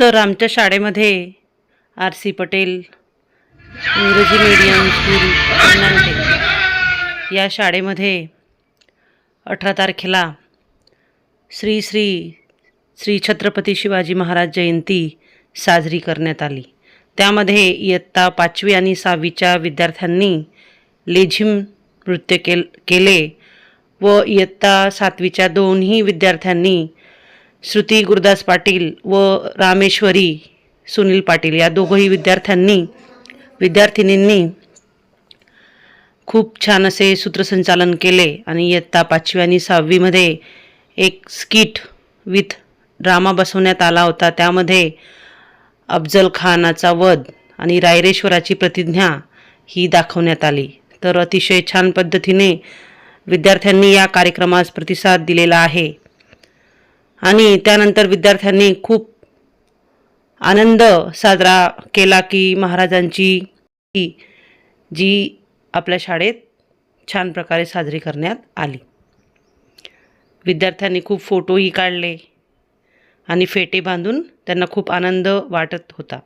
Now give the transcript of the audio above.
तर आमच्या शाळेमध्ये आर सी पटेल इंग्रजी मीडियम स्कूल या शाळेमध्ये अठरा तारखेला श्री श्री श्री छत्रपती शिवाजी महाराज जयंती साजरी करण्यात आली. त्यामध्ये इयत्ता पाचवी आणि सहावीच्या विद्यार्थ्यांनी लेझिम नृत्य केल केले व इयत्ता सातवीच्या दोन्ही विद्यार्थ्यांनी श्रुती गुरुदास पाटील व रामेश्वरी सुनील पाटील या दोघंही विद्यार्थ्यांनी विद्यार्थिनींनी खूप छान असे सूत्रसंचालन केले आणि इयत्ता पाचवी आणि सहावीमध्ये एक स्किट विथ ड्रामा बसवण्यात आला होता. त्यामध्ये अफजल खानाचा वध आणि रायरेश्वराची प्रतिज्ञा ही दाखवण्यात आली. तर अतिशय छान पद्धतीने विद्यार्थ्यांनी या कार्यक्रमास प्रतिसाद दिलेला आहे. आणि त्यानंतर विद्यार्थ्यांनी खूप आनंद साजरा केला की महाराजांची ही जी आपल्या शाळेत छान प्रकारे साजरी करण्यात आली. विद्यार्थ्यांनी खूप फोटोही काढले आणि फेटे बांधून त्यांना खूप आनंद वाटत होता.